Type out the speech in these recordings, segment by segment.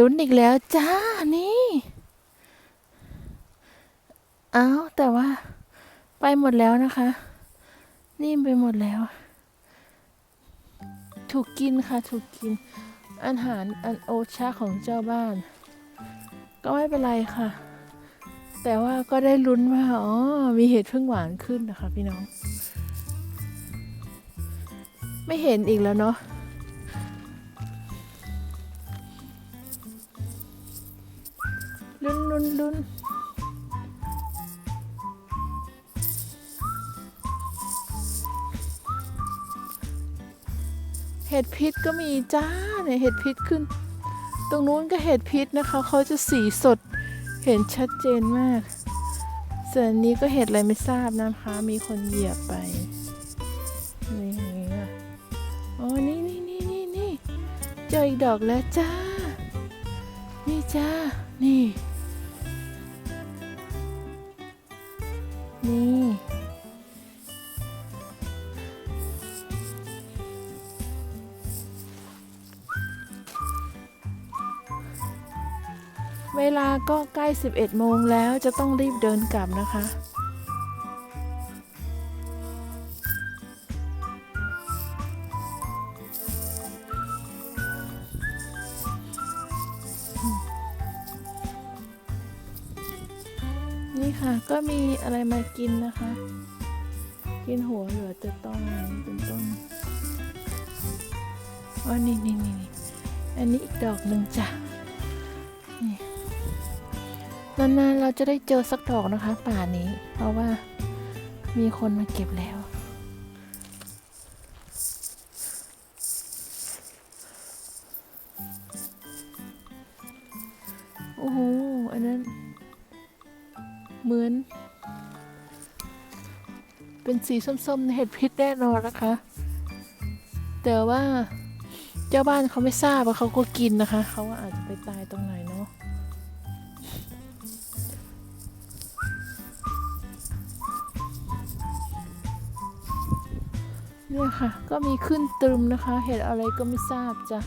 ลุ้นอีกแล้วจ้า นี่ เอาแต่ว่า ไปหมดแล้วนะคะนิ่ไปหมดแล้ว ถูกกินค่ะ ถูกกิน อาหารอันโอชาของเจ้าบ้าน ก็ไม่เป็นไรค่ะ แต่ว่าก็ได้ลุ้นว่า อ๋อ มีเห็ดพึ่งหวานขึ้นนะคะ พี่น้อง ไม่เห็นอีกแล้วเนาะ ลุ้นลุ้นลุ้นเห็ดพิษก็มีจ้าเนี่ยเห็ดพิษขึ้น ตรงนู้นก็เห็ดพิษนะคะเขาจะสีสดเห็นชัดเจนมาก ส่วนนี้ก็เห็ดอะไรไม่ทราบนะคะ มีคนเหยียบไปนี่อ่อ๋อนี่นี่นี่นี่นี่เจออีกดอกแล้วจ้า นี่จ้า นี่ นี่ เวลาก็ใกล้ 11 โมงแล้วจะต้องรีบเดินกลับนะคะ นี่ค่ะก็มีอะไรมากินนะคะ กินหัวเหลือแต่ต้องเป็นต้นอ๋อนี่นี่นี่นี่อันนี้อีกดอกหนึ่งจ้ะนี่นานๆเราจะได้เจอสักดอกนะคะ ป่านี้ เพราะว่ามีคนมาเก็บแล้ว สีส้มๆในเห็ดพิษแน่นอนนะคะ แต่ว่าเจ้าบ้านเขาไม่ทราบว่าเขาก็กินนะคะ เขาว่าอาจจะไปตายตรงไหนเนาะเนี่ยค่ะ ก็มีขึ้นตรึมนะคะ เห็ดอะไรก็ไม่ทราบจ้ะ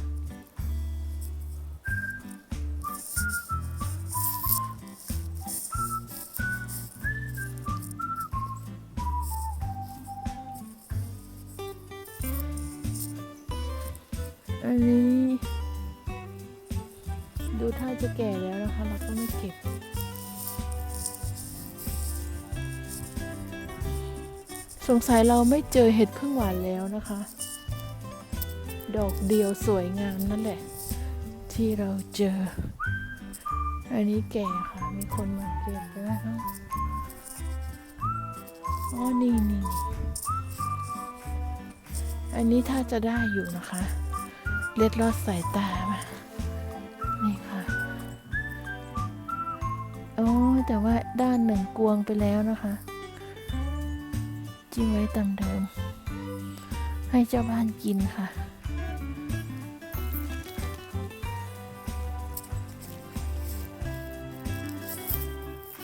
สงสัยเราไม่เจอเห็ดพึ่งหวานแล้วนะคะ ดอกเดียวสวยงามนั่นแหละ ที่เราเจอ อันนี้แก่ค่ะ มีคนมาเก็บแล้วนะคะอ๋อนี่นี่อันนี้ถ้าจะได้อยู่นะคะเล็ดลอดสายตามา นี่ค่ะ โอ้แต่ว่าด้านหนึ่งกวงไปแล้วนะคะ จิ้มไว้ตามเดิม ให้เจ้าบ้านกินค่ะ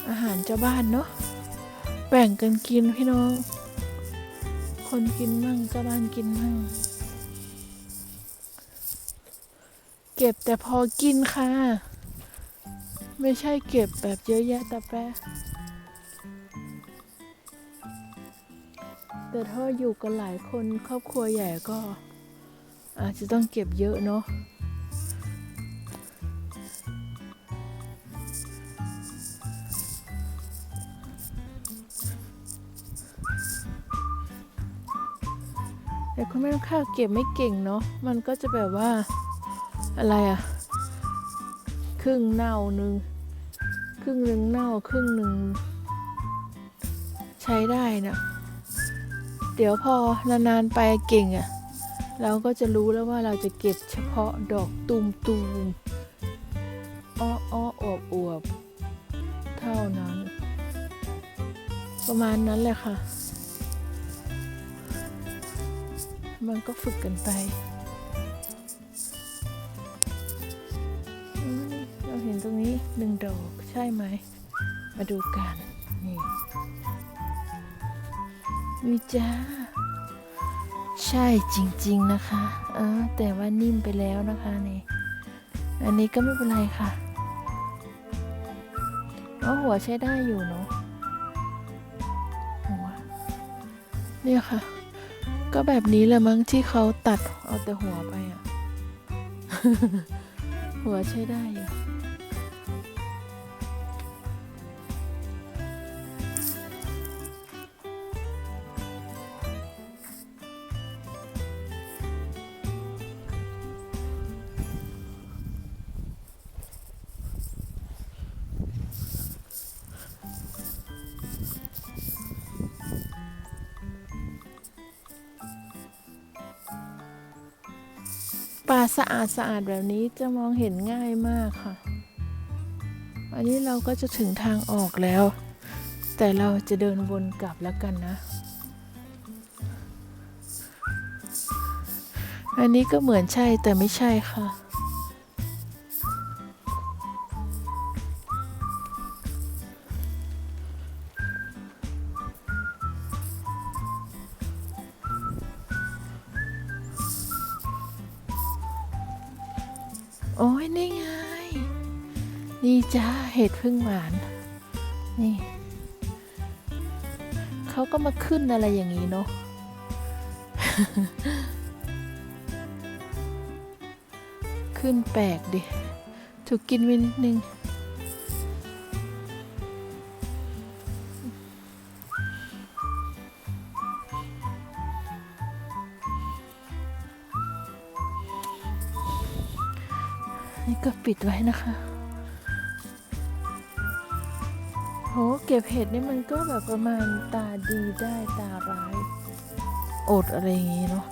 อาหารเจ้าบ้านเนาะแบ่งกันกินพี่น้อง คนกินมั่งเจ้าบ้านกินมั่งเก็บแต่พอกินค่ะ ไม่ใช่เก็บแบบเยอะแยะแต่แปะ แต่ถ้าอยู่กันหลายคนครอบครัวใหญ่ก็ อาจจะต้องเก็บเยอะเนาะแต่คุณแม่ข้าวเก็บไม่เก่งเนาะ มันก็จะแบบว่าอะไรอะครึ่งเน่าหนึ่งครึ่งหนึ่งเน่าครึ่งหนึ่งใช้ได้นะ เดี๋ยวพอนานๆไปเก่งอะเราก็จะรู้แล้วว่าเราจะเก็บเฉพาะดอกตูมตูมอ้ออ้ออวบอวบเท่านั้น ประมาณนั้นแหละค่ะ มันก็ฝึกกันไปเราเห็นตรงนี้หนึ่งดอกใช่ไหม มาดูกัน นี่นี่จ้า ใช่จริง ๆนะคะเออแต่ว่านิ่มไปแล้วนะคะนี่อันนี้ก็ไม่เป็นไรค่ะเอาหัวใช้ได้อยู่เนาะหัวเนี่ยค่ะ ก็แบบนี้แหละมั้งที่เขาตัดเอาแต่หัวไปอะหัวใช้ได้อยู่ ปลาสะอาดสะอาดแบบนี้จะมองเห็นง่ายมากค่ะ อันนี้เราก็จะถึงทางออกแล้ว แต่เราจะเดินวนกลับแล้วกันนะ อันนี้ก็เหมือนใช่แต่ไม่ใช่ค่ะ โอ้ยนี่ไง นี่จ้าเห็ดพึ่งหวาน นี่ เขาก็มาขึ้นอะไรอย่างนี้เนาะขึ้นแปลกดิ ถูกกินวินิดนึง ปิดไว้นะคะโหเก็บเห็ดนี่มันก็แบบประมาณตาดีได้ตาร้ายอดอะไรอย่างงี้เนาะ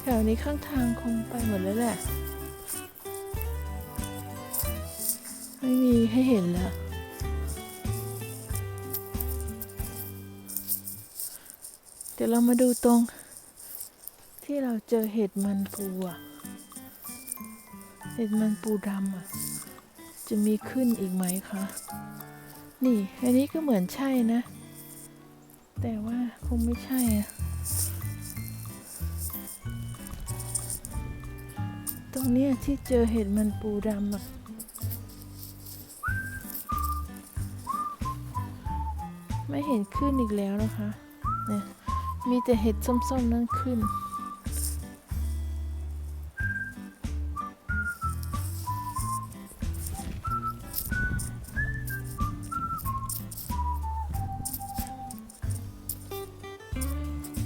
แถวนี้ข้างทางคงไปหมดแล้วแหละ ไม่มีให้เห็นแล้ว ดี๋ยวเรามาดูตรง ที่เราเจอเห็ดมันปูอะเห็ดมันปูดำอะจะมีขึ้นอีกไหมคะ นี่ อันนี้ก็เหมือนใช่นะ แต่ว่าคงไม่ใช่อะตรงเนี้ยที่เจอเห็ดมันปูดำอะไม่เห็นขึ้นอีกแล้วนะคะ เนี่ย มีแต่เห็ดส้มๆนั่นขึ้น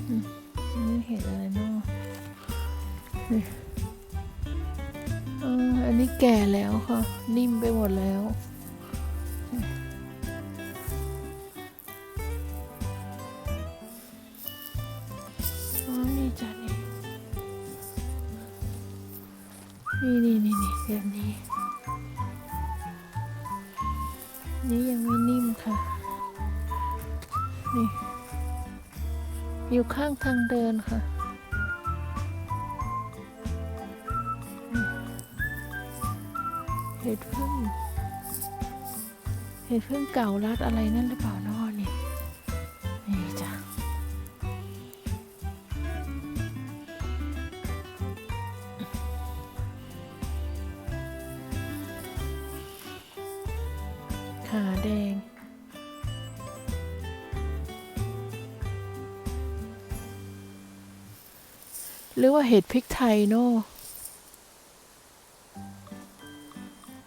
อืมอันนี้เห็ดอะไรเนาะอันนี้แก่แล้วค่ะ นิ่มไปหมดแล้ว ทางเดินค่ะ เห็ดพึ่งเห็ดพึ่งเก่ารัดอะไรนั่นหรือเปล่าเนอนี่นี่จ้ะขาแดง หรือว่าเห็ดพริกไทยเนอะ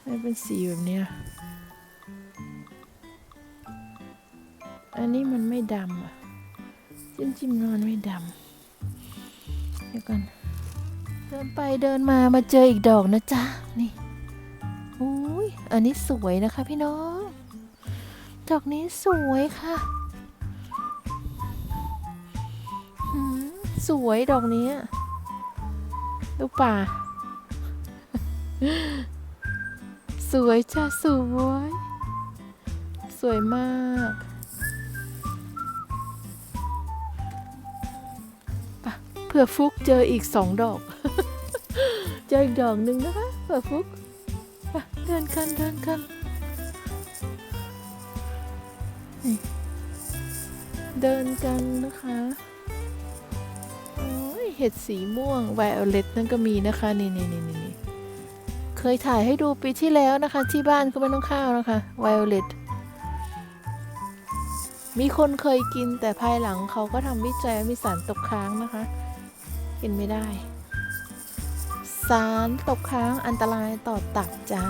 มันเป็นสีแบบเนี้ยอันนี้มันไม่ดำอะ จิ้มจิ้มๆแล้วมันไม่ดำเดี๋ยวก่อนเดินไปเดินมามาเจออีกดอกนะจ๊ะ นี่อุ้ยอันนี้สวยนะคะพี่น้อง ดอกนี้สวยค่ะหืมสวยดอกนี้ อะดูป่า สวยจ้ะสวย สวยมากปะเผื่อฟุกเจออีกสองดอก เจออีกดอกหนึ่งนะคะเผื่อฟุกเดินกันเดินกันเดินกันนะคะ เห็ดสีม่วงไวโอเลตนั่นก็มีนะคะ นี่นี่นี่นี่เคยถ่ายให้ดูปีที่แล้วนะคะ ที่บ้านก็ไม่ต้องข้าวนะคะไวโอเลตมีคนเคยกินแต่ภายหลังเขาก็ทำวิจัยมีสารตกค้างนะคะ กินไม่ได้ สารตกค้างอันตรายต่อตับจ้า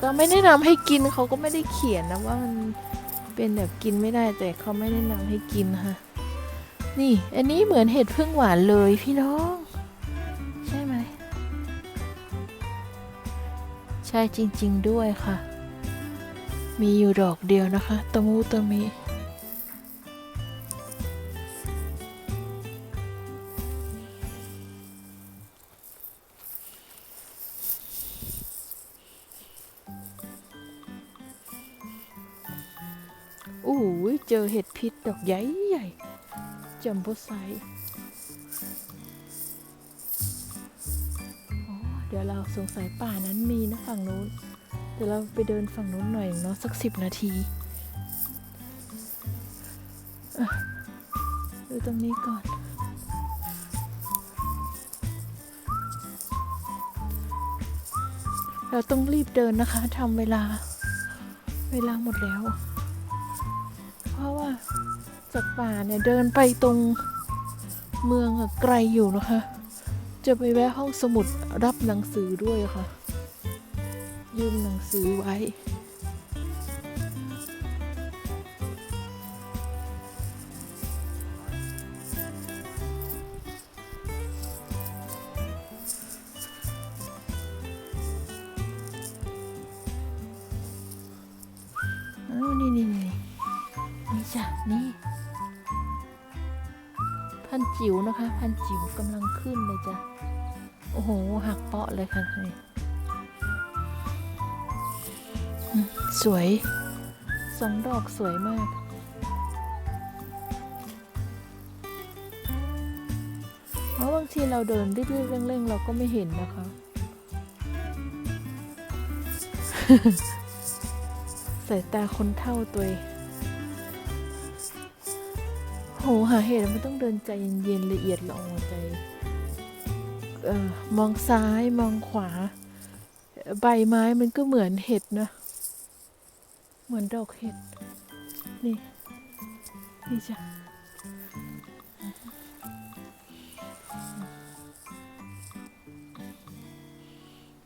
ก็ไม่แนะนำให้กินเขาก็ไม่ได้เขียนนะว่ามันเป็นแบบกินไม่ได้แต่เขาไม่แนะนำให้กินค่ะ นี่ อันนี้เหมือนเห็ดพึ่งหวานเลยพี่น้อง ใช่ไหม ใช่จริง ๆด้วยค่ะ มีอยู่ดอกเดียวนะคะตะมูตะมีอู้เจอเห็ดพิษดอกใหญ่ใหญ่ จัมโบ้ไซส์อ๋อเดี๋ยวเราสงสัยป่านั้นมีนะฝั่งนู้น เดี๋ยวเราไปเดินฝั่งนู้นหน่อยเนาะสักสิบนาทีอดูตรงนี้ก่อนเราต้องรีบเดินนะคะทำเวลา เวลาหมดแล้ว จากป่าเนี่ย เดินไปตรงเมืองไกลอยู่นะคะ จะไปแวะห้องสมุดรับหนังสือด้วยค่ะ ยืมหนังสือไว้ สวยสองดอกสวยมาก เพราะบางทีเราเดินรีบๆเร่งๆ เราก็ไม่เห็นนะคะ สายตาคนเท่าตัวเองโหหาเหตุมันต้องเดินใจเย็นๆละเอียดละออใจเออมองซ้ายมองขวา ใบไม้มันก็เหมือนเห็ดนะ เหมือนดอกเห็ด นี่ นี่จ้ะ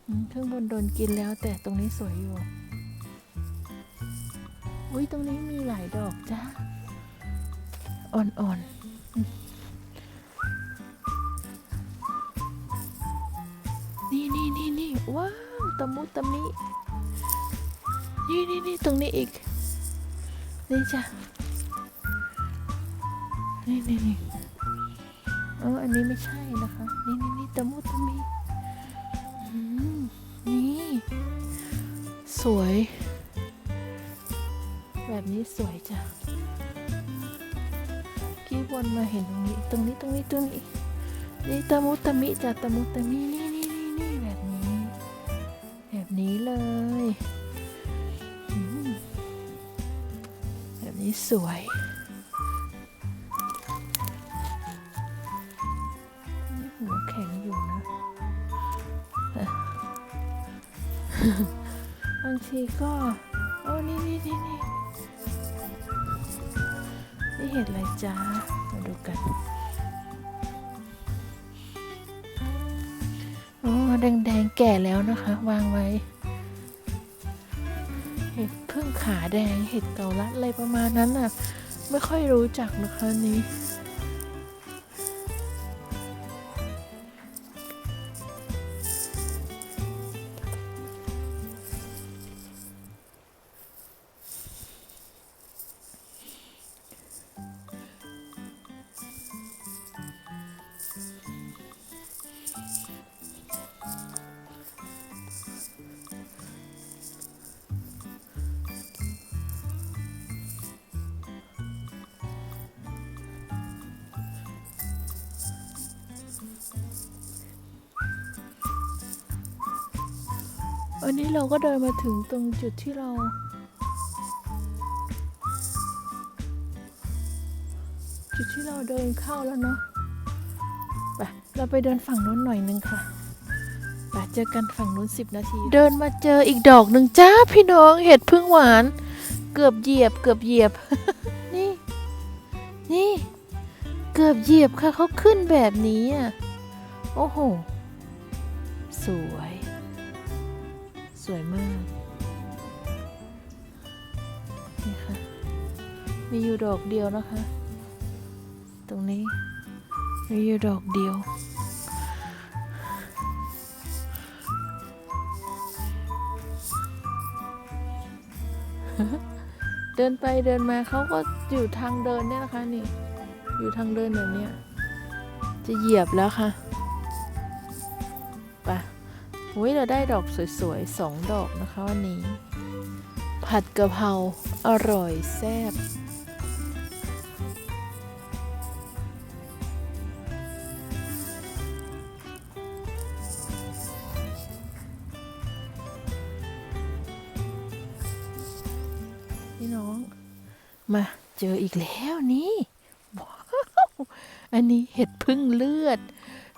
อืมข้างบนโดนกินแล้วแต่ตรงนี้สวยอยู่ อุ้ยตรงนี้มีหลายดอกจ้าอ่อนๆอืมนี่นี่นี่นี่ว้าวตะมุตะมิ นี่นี่นี่ตรงนี้อีก นี่จ้ะ นี่นี่นี่เอออันนี้ไม่ใช่นะคะ นี่นี่นี่ตะมุตะมิอืมนี่ สวย แบบนี้สวยจ้ะกี้วนมาเห็นตรงนี้ ตรงนี้ตรงนี้ตรงนี้ นี่ตะมุตะมิจ้ะตะมุตะมินี่นี่นี่นี่แบบนี้ แบบนี้เลย สวย นี่หัวแข็งอยู่นะ บางทีก็ โอ้นี่นี่นี่นี่นี่เห็ดอะไรจ้ามาดูกันอ๋อแดงๆแก่แล้วนะคะ วางไว้ เห็ดพึ่งขาแดงเห็ดเกาลัดอะไรประมาณนั้นน่ะ ไม่ค่อยรู้จักนะคะนี้ นี้วันนี้เราก็เดินมาถึงตรงจุดที่เรา จุดที่เราเดินเข้าแล้วเนาะไปเราไปเดินฝั่งนู้นหน่อยนึงค่ะไปเจอกันฝั่งนู้นสิบนาที เดินมาเจออีกดอกหนึ่งจ้าพี่น้องเห็ดพึ่งหวาน เกือบเหยียบเกือบเหยียบ นี่ นี่ เกือบเหยียบค่ะเขาขึ้นแบบนี้อะโอ้โห สวย สวยมาก นี่ค่ะ มีอยู่ดอกเดียวนะคะ ตรงนี้ มีอยู่ดอกเดียว เดินไปเดินมาเขาก็อยู่ทางเดินเนี่ยนะคะนี่ อยู่ทางเดินแบบเนี้ยจะเหยียบแล้วค่ะ อ้ยเราได้ดอกสวยๆสองดอกนะคะวันนี้ ผัดกะเพราอร่อยแซ่บพี่น้อง มาเจออีกแล้วนี่ว้าวอันนี้เห็ดพึ่งเลือด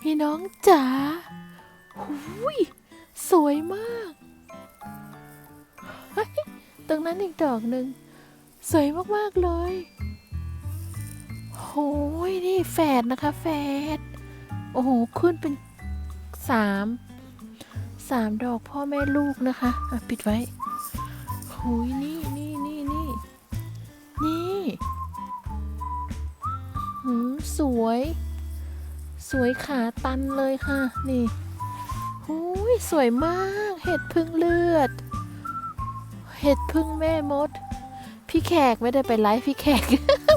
พี่น้องจ๋าหุย สวยมาก ตรงนั้นอีกดอกหนึ่ง สวยมาก ๆ เลยโอ้ยนี่แฝดนะคะแฝดโอ้โห ขึ้นเป็นสามสามดอกพ่อแม่ลูกนะคะะปิดไว้โอ้ยนี่นี่นี่นี่นี่หืมสวย สวยขาตันเลยค่ะ นี่ หูยสวยมาก เห็ดพึ่งเลือด เห็ดพึ่งแม่มด พี่แขกไม่ได้ไปไลฟ์พี่แขก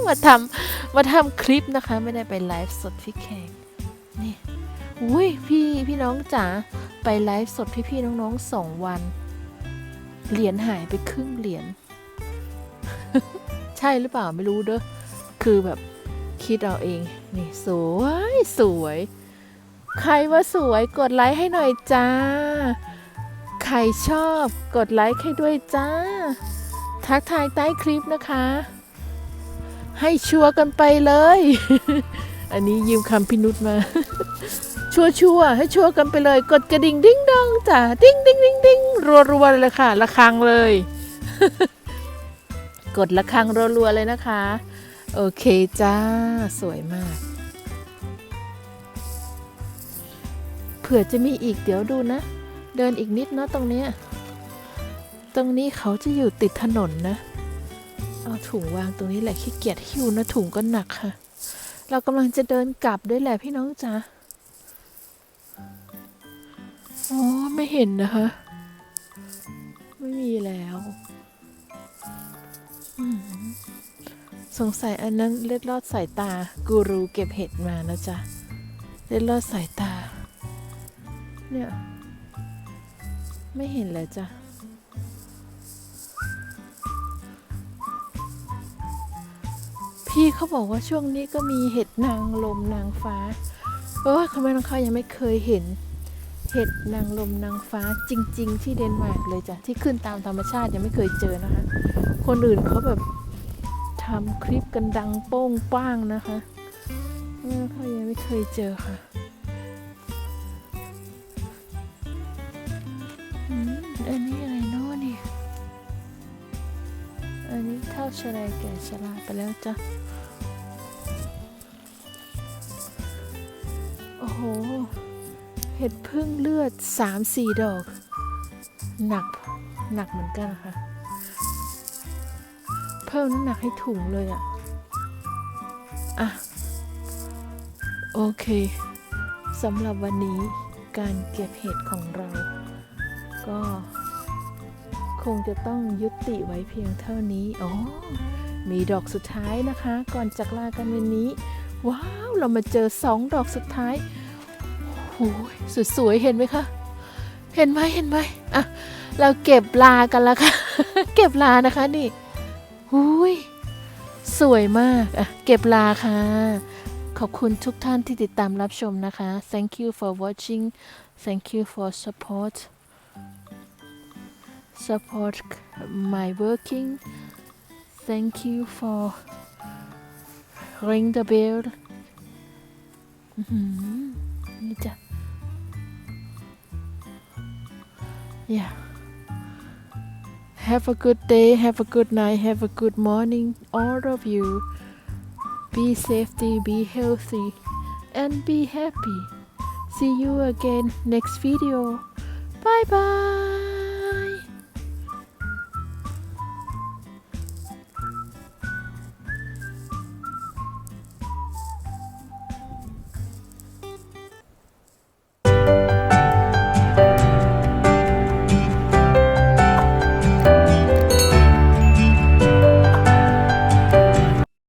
มาทำมาทำคลิปนะคะ ไม่ได้ไปไลฟ์สดพี่แขกนี่อุ้ยพี่พี่น้องจ๋าไปไลฟ์สดพี่พี่ๆน้องๆสองวัน เหรียญหายไปครึ่งเหรียญใช่หรือเปล่าไม่รู้เด้อคือแบบคิดเอาเอง นี่สวยสวย ใครว่าสวยกดไลค์ให้หน่อยจ้า ใครชอบกดไลค์ให้ด้วยจ้า ทักทายใต้คลิปนะคะ ให้ชัวร์กันไปเลย อันนี้ยืมคำพินุษมา ชัวร์ชัวร์ให้ชัวร์กันไปเลย กดกระดิ่งดิ้งดองจ้าดิ้งดิ้งดิ้งดิ้งรัวๆเลยค่ะระคังเลย กดระฆังรัวๆเลยนะคะ โอเคจ้า สวยมาก ผื่อจะมีอีกเดี๋ยวดูนะ เดินอีกนิดนะตรงเนี้ยตรงนี้เขาจะอยู่ติดถนนนะ เอาถุงวางตรงนี้แหละขี้เกียจหิ้วนะถุงก็หนักค่ะ เรากำลังจะเดินกลับด้วยแหละพี่น้องจ๋าอ๋อไม่เห็นนะคะ ไม่มีแล้วสงสัยอันนั้นเล็ดลอดสายตากูรูเก็บเห็ดมานะจ๊ะเล็ดลอดสายตา เนี่ย ไม่เห็นเลยจ้ะ พี่เขาบอกว่าช่วงนี้ก็มีเห็ดนางลมนางฟ้า เพราะว่าคำว่าน้องเขายังไม่เคยเห็น เห็ดนางลมนางฟ้าจริง ๆ ที่เดนมาร์กเลยจ้ะ ที่ขึ้นตามธรรมชาติยังไม่เคยเจอนะคะ คนอื่นเขาแบบทำคลิปกันดังโป้งป้างนะคะเออเขายังไม่เคยเจอค่ะ อันนี้อะไรเนาะเนี่ย อันนี้เท่าชะลาแก่ชราไปแล้วจ้ะ โอ้โห เห็ดพึ่งเลือดสามสี่ดอก หนัก หนักเหมือนกันค่ะเพิ่มน้ำหนักให้ถุงเลยอะอะ โอเคสำหรับวันนี้การเก็บเห็ดของเรา ก็ งจะต้องยุติไว้เพียงเท่านี้ อ๋อ มีดอกสุดท้ายนะคะ ก่อนจากลากันวันนี้ ว้าว เรามาเจอสองดอกสุดท้ายโอ้ยสวยๆเห็นไหมคะ เห็นไหมเห็นไหมอะ เราเก็บลากันแล้วค่ะ เก็บลานะคะนี่หุยสวยมากอะเก็บลาค่ะ ขอบคุณทุกท่านที่ติดตามรับชมนะคะ thank you for watching thank you for support support my working thank you for ring the bell อื้อหือนี่จ้ะ yeah have a good day have a good night have a good morning all of you be safety be healthy and be happy see you again next video bye bye